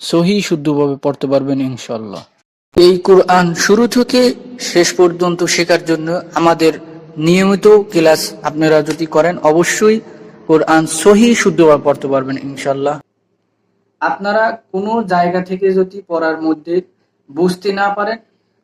সহি শুদ্ধভাবে পড়তে পারবেন ইনশাল্লাহ এই কোরআন শুরু থেকে শেষ পর্যন্ত শেখার জন্য আমাদের নিয়মিত ক্লাস আপনারা যদি করেন, অবশ্যই কোরআন সহি শুদ্ধভাবে পড়তে পারবেন ইনশাল্লাহ আপনারা কোনো জায়গা থেকে যদি পড়ার মধ্যে বুঝতে না পারেন,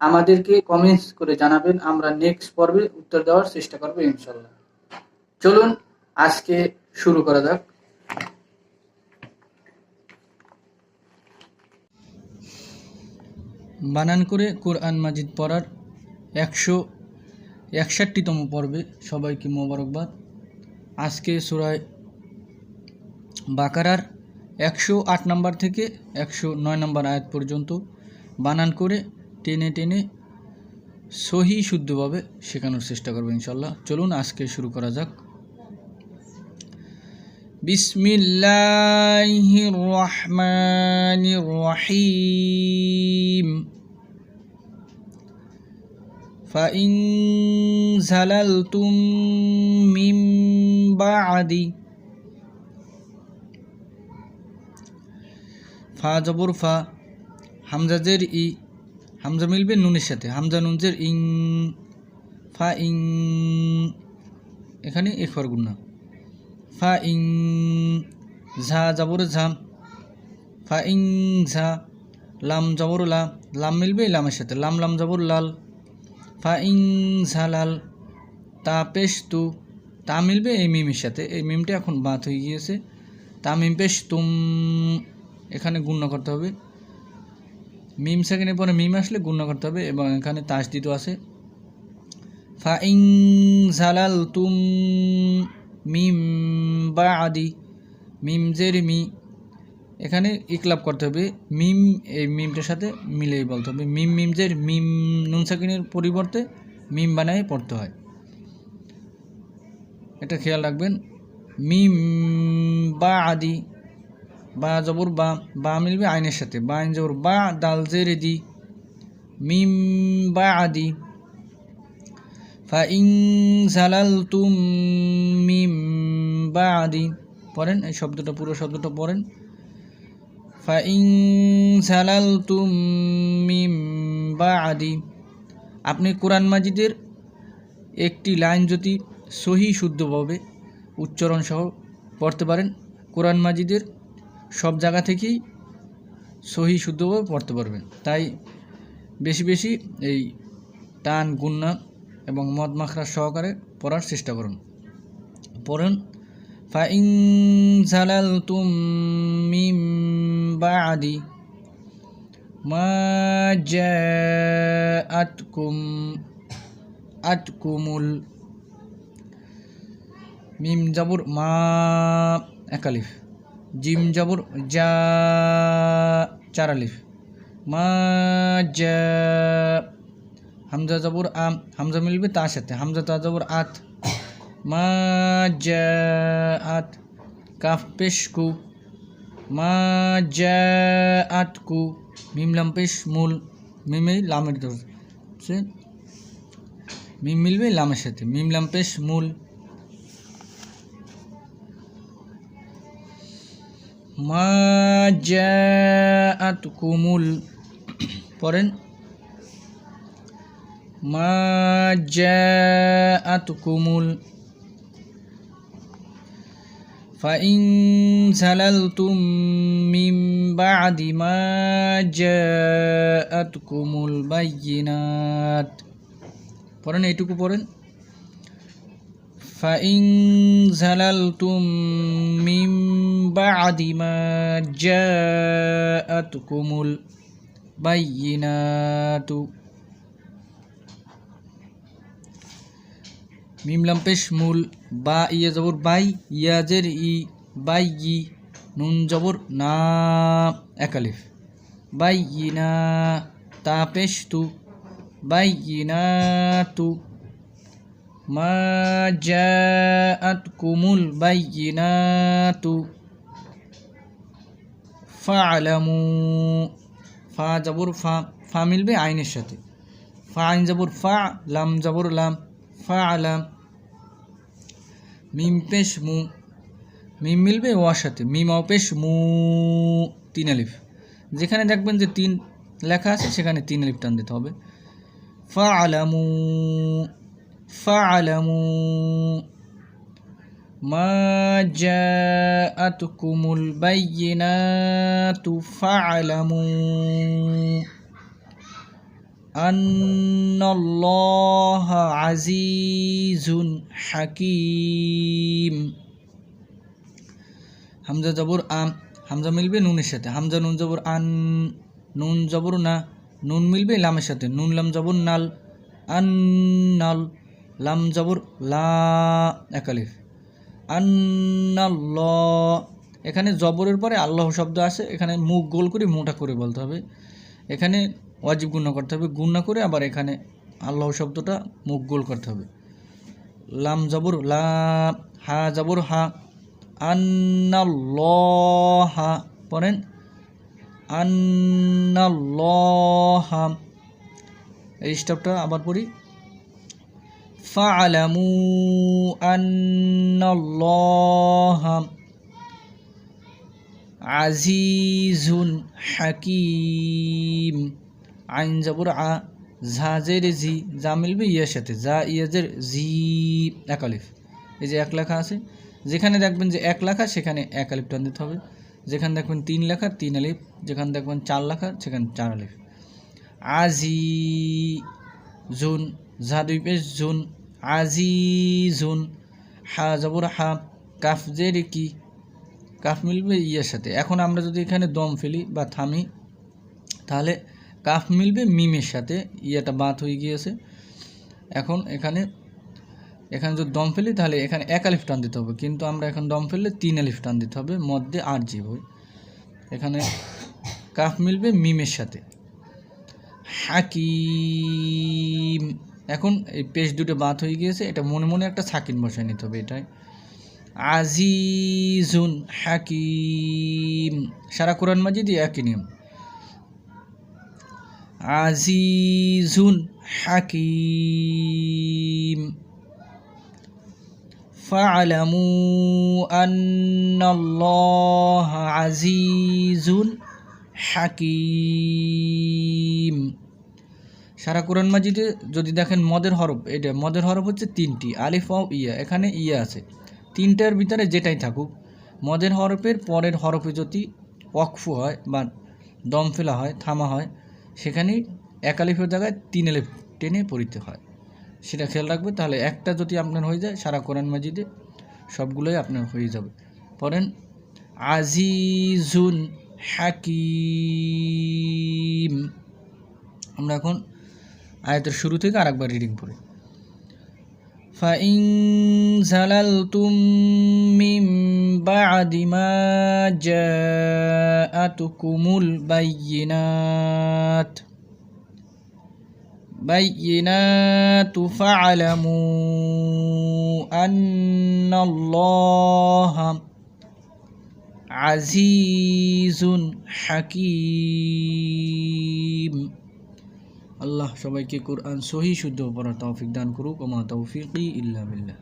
আমাদেরকে কমেন্টস করে জানাবেন, আমরা নেক্সট পর্বে উত্তর দেওয়ার চেষ্টা করব ইনশাল্লাহ চলুন, আজকে শুরু করা যাক। বানান করে কোরআন মাজিদ পড়ার একশো একষট্টিতম পর্বে সবাইকে মোবারকবাদ। আজকে সুরায় বাকারার একশো আট নম্বর থেকে একশো নয় নম্বর আয়াত পর্যন্ত বানান করে টেনে টেনে সহি শুদ্ধভাবে শেখানোর চেষ্টা করব ইনশাল্লাহ। চলুন আজকে শুরু করা যাক। বিসমিল্লাহির রহমানির রহিম فإن زللتم من بعد ফা জবর ফা হামজাজের ই হামজা মিলবে নুনের সাথে হামজা নুনজের ইং ফা ইং এখানে এখর গুণা ফা ইং ঝা জবর ঝাম ফা ইং ঝা লাম জবর লা লাম মিলবে লামের সাথে লাম লাম জবর লাল ফা ইং ঝালাল তা পেশ তু তা মিলবে এই মিমের সাথে। এই মিমটা এখন বাত হয়ে গিয়েছে। তা মিম পেশ তুম এখানে গুণ্য করতে হবে। মিম সেকেন্ডের পরে মিম আসলে গুণ্য করতে হবে এবং এখানে তাস দিত আছে। ফা ইং ঝালাল তুম মিম বা আদি মিম জের মি এখানে ইকলাব করতে হবে। মিম এই মিমটার সাথে মিলেই বলতে হবে। মিম মিম জের, মিম নুন সাকিনের পরিবর্তে মিম বানায় পড়তে হয়। এটা খেয়াল রাখবেন। মিম বা আদি বা জবর বা বা মিলবে আইনের সাথে। বা আইন জবর, বা দাল জের দি মিম বা আদি ফা ইং জালালতুম মিম পড়েন, এই শব্দটা, পুরো শব্দটা পড়েন। ফাইং সালালতুম মিম বাদি আপনি কোরআন মাজিদের একটি লাইন যদি সহি শুদ্ধভাবে উচ্চারণ সহ পড়তে পারেন, কোরআন মাজিদের সব জায়গা থেকেই সহি শুদ্ধভাবে পড়তে পারবেন। তাই বেশি বেশি এই টান গুন্না এবং মদ মাখরা সহকারে পড়ার চেষ্টা করুন। পড়ুন ফাইং জালাল তুমিম বাদি মা আতকুম আতকুমুল মিম জাবুর মা একালিফ জিম জাবুর যা চারালিফ মা যা হামজা জবর আম হামজা মিলবে তার সাথে। হামজা তা জবর আত। মা জাআত কাফ পেশকু মা জাআতকু মিম লাম পেশ মূল। মিমে লামের দোষ মিম মিলবে লামের সাথে। মিম লাম পেশ মূল। মা জাআতকুমুল পড়েন মা জাআতকুমুল فإن زللتم من بعد ما جاءتكم البينات পড়েন এইটুকু পড়েন فإن زللتم من بعد ما جاءتكم البينات মিমলাম পেশ মূল বা ইয়ে জবর বাই ইয়াজের ই বাই ই, নুন জবর না একালিফ বাইয়িনা তা পেশ তু। বাইয়িনাতু মা জাআতকুমুল বাইয়িনাতু ফালামু ফা জবর ফা ফা মিলবে আইনের সাথে। ফা আইন জবর ফা, লাম জবর লাম, ফা আলাম। মিম পেশ মু, মিম মিলবে ওয়ার সাথে, মিম অপেশ মু, তিন আলিফ। যেখানে দেখবেন যে তিন লেখা আছে, সেখানে তিন আলিফ টান দিতে হবে। ফা আলামু ফা আলামু মা জাআতকুমুল বাইয়িনাতু আন্নাল্লাহা আজিজুন হাকীম। হামজা জবর আম হামজা মিলবে নুনের সাথে। হামজা নুন জবর আন, নুন জবর না, নুন মিলবে লামের সাথে। নুন, লাম জবর নাল আন নাল লাম জবর লা একালিফ আন্নাল্লাহ এখানে জবরের পরে আল্লাহ শব্দ আছে এখানে মুখ গোল করে মোটা করে বলতে হবে। এখানে ওয়াজিব গুণা করতে হবে। গুণা করে আবার এখানে আল্লাহ শব্দটা মুখ গোল করতে হবে। লাম জাবর, লা, হা জাবর, হা। আন্না ল হা পড়েন। আন্না ল হা এই স্টপটা আবার পড়ি। ফালামু আন্না ল হা আজিজুন হাকিম। আইন জবর আ ঝাজের জি যা মিলবে ইয়ার সাথে। যা ইয়াজের জি এক আলিফ। এই যে এক লেখা আছে। যেখানে দেখবেন যে এক লেখা, সেখানে এক আলিফ টান দিতে হবে। যেখানে দেখবেন তিন লেখা, তিন আলিফ। যেখানে দেখবেন চার লেখা, সেখানে চার আলিফ। আজি জুন ঝা দুই পেশ জুন। আজি জুন হা জবর হা, কাফ জের কি। কাফ মিলবে ইয়ার সাথে। এখন আমরা যদি এখানে দম ফেলি বা থামি, তাহলে কাফ মিলবে মিমের সাথে, ইয়াটা বাত হয়ে গিয়েছে। এখন এখানে এখানে যদি দম ফেলি তাহলে এখানে এক আলিফ টান দিতে হবে, কিন্তু আমরা এখন দম ফেললে তিন আলিফ টান দিতে হবে, মধ্যে আর জীব হয় এখানে কাফ মিলবে মিমের সাথে। হাকিম, এখন এই পেজ দুটো বাদ হয়ে গিয়েছে, এটা মনে মনে একটা সাকিন বসায় নিতে হবে এটাই আজিজুন হাকিম, সারা কোরআন মাজিদ একই নিয়ম। আজিজুন হাকিম فاعلموا أن الله عزيز حكيم সারা কোরআন মাজিদে যদি দেখেন মদের হরফ এটা মদের হরফ হচ্ছে তিনটি আলিফ ও ইয়া এখানে ইয়া আছে তিনটার ভিতরে যেটাই থাকুক মদের হরফের পরের হরফে যদি ওয়াকফু হয় বা দম ফেলা হয় থামা হয় সেখানেই এক আলিফের জায়গায় তিন আলিফ টেনে পড়িতে হয় সেটা খেয়াল রাখবে তাহলে একটা যদি আপনার হয়ে যায় সারা কোরআন মাজিদে সবগুলোই আপনার হয়ে যাবে পড়েন আজিজুন হাকিম আমরা এখন আয়াতের শুরু থেকে আরেকবার রিডিং পড়ি فإن زللتم من بعد ما جاءتكم البينات بينات فاعلموا أن الله عزيز حكيم আল্লাহ সবাইকে কোরআন সহি শুদ্ধ পড়ার তৌফিক দান করুক ওমা তৌফিকি ইল্লা বিল্লাহ